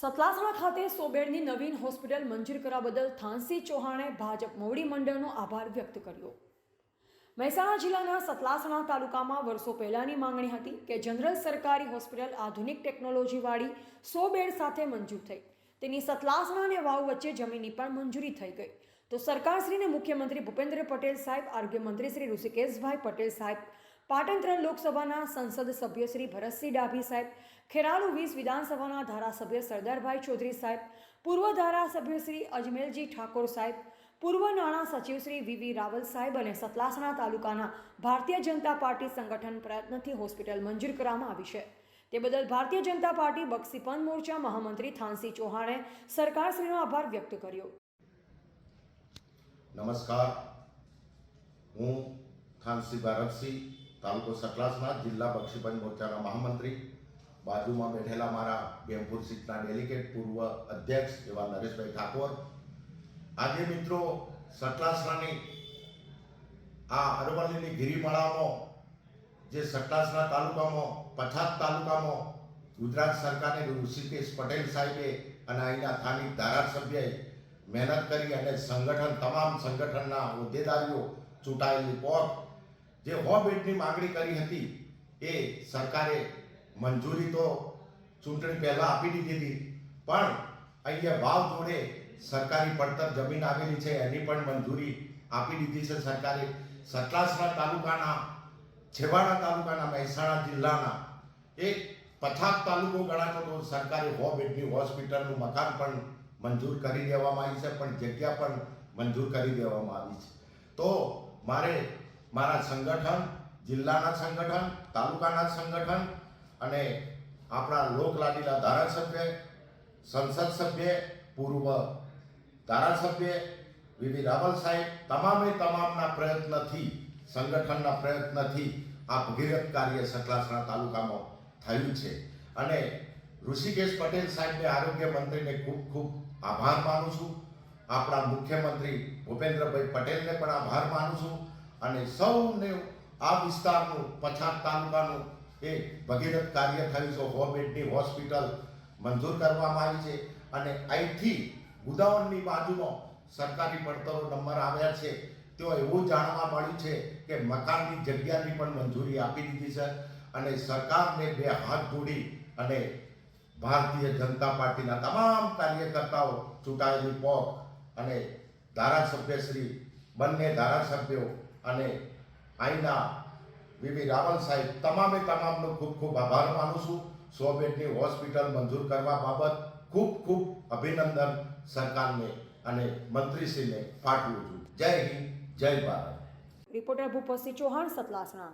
સતલાસણા ખાતે સોબેડની નવીન હોસ્પિટલ મંજૂર કરવા બદલ થાનસી ચૌહાણે ભાજપ મોવડી મંડળનો આભાર વ્યક્ત કર્યો. મહેસાણા જિલ્લાના સતલાસણા તાલુકામાં વર્ષો પહેલાની માંગણી હતી કે જનરલ સરકારી હોસ્પિટલ આધુનિક ટેકનોલોજીવાળી સો બેડ સાથે મંજૂર થઈ. તેની સતલાસણા અને વાવ વચ્ચે જમીનની પણ મંજૂરી થઈ ગઈ. તો સરકારશ્રીને મુખ્યમંત્રી ભૂપેન્દ્ર પટેલ સાહેબ આરોગ્ય મંત્રી શ્રી ઋષિકેશભાઈ પટેલ સાહેબ પાટણ ત્રણ લોકસભાના સંસદ સભ્ય શ્રી ભરતસિંહ ડાભી સાહેબ, ખેરાલુ વીસ વિધાનસભાના ધારાસભ્ય સરદારભાઈ ચૌધરી સાહેબ, પૂર્વ ધારાસભ્ય શ્રી અજમેલજી ઠાકોર સાહેબ, પૂર્વ નાણાં સચિવ શ્રી વીવી રાવલ સાહેબ અને સતલાસણા તાલુકાના ભારતીય જનતા પાર્ટી સંગઠન પ્રયત્નથી હોસ્પિટલ મંજૂર કરવામાં આવી છે. તે બદલ ભારતીય જનતા પાર્ટી બક્ષીપંથ મોરચા મહામંત્રી થાનસી ચૌહાણે સરકારશ્રીનો આભાર વ્યક્ત કર્યો. નમસ્કાર. હું થાનસિંહ ભારતસિંહ તાલુકો સતલાસના જિલ્લા બક્ષીબંધ મોરચાના મહામંત્રી બાજુમાં બેઠેલા મારા બેમપુર સીટના ડેલિગેટ પૂર્વ અધ્યક્ષ એવા નરેશભાઈ ઠાકોર. આજે મિત્રો સતલાસનાની આ અરવલ્લીની ગિરિમાળામાં જે સતલાસના તાલુકામાં, પછાત તાલુકામાં ગુજરાત સરકારની ઋષિકેશ પટેલ સાહેબે અને અહીંના સ્થાનિક ધારાસભ્યએ મહેનત કરી અને સંગઠન, તમામ સંગઠનના હોદ્દેદારીઓ ચૂંટાયેલી પોર જે હો બેડની માંગણી કરી હતી, એ સરકારે મંજૂરી તો ચૂંટણી પહેલાં આપી દીધી હતી, પણ અહીંયા ભાવ જોડે સરકારી પડતર જમીન આવેલી છે, એની પણ મંજૂરી આપી દીધી છે સરકારે. સતલાસરા તાલુકાના, છેવાડા તાલુકાના, મહેસાણા જિલ્લાના એક પથાક તાલુકો ગણાતો તો સરકારે હો બેડની હોસ્પિટલનું મકાન પણ મંજૂર કરી દેવામાં આવી છે, પણ જગ્યા પણ મંજૂર કરી દેવામાં આવી છે. તો મારે મારા સંગઠન, જિલ્લાના સંગઠન, તાલુકાના સંગઠન અને આપણા લોકલાડીલા ધારાસભ્ય, સંસદ સભ્ય, પૂર્વ ધારાસભ્ય વિવિધ રાવલ સાહેબ, તમામે તમામના પ્રયત્નથી, સંગઠનના પ્રયત્નથી આ ભગીરથ કાર્ય સતલાસણા તાલુકામાં થયું છે. અને ઋષિકેશ પટેલ સાહેબને આરોગ્ય મંત્રીને ખૂબ ખૂબ આભાર માનું છું. આપણા મુખ્યમંત્રી ભૂપેન્દ્રભાઈ પટેલને પણ આભાર માનું છું. અને સૌને આ વિસ્તારનું પછાત તાલુકાનું એ ભગીરથ કાર્ય થયું છે. હો બેડની હોસ્પિટલ મંજૂર કરવામાં આવી છે અને અહીંથી ગુદાવણની બાજુમાં સરકારી પડતરો નંબર આવ્યા છે. તેઓ એવું જાણવા મળ્યું છે કે મકાનની જગ્યાની પણ મંજૂરી આપી દીધી છે અને સરકારને બે હાથ જોડી અને ભારતીય જનતા પાર્ટીના તમામ કાર્યકર્તાઓ ચૂંટાયેલી પોક અને ધારાસભ્યશ્રી બંને ધારાસભ્યો અને અહીંના વીવી રાવલ સાહેબ તમામે તમામનો ખૂબ ખૂબ આભાર માનું છું. સો બેડની હોસ્પિટલ મંજૂર કરવા બાબત ખૂબ ખૂબ અભિનંદન સરકારને અને મંત્રીશ્રીને પાઠવું છું. જય હિન્દ, જય ભારત. રિપોર્ટર ભૂપતસિંહ ચૌહાણ સતલાસણા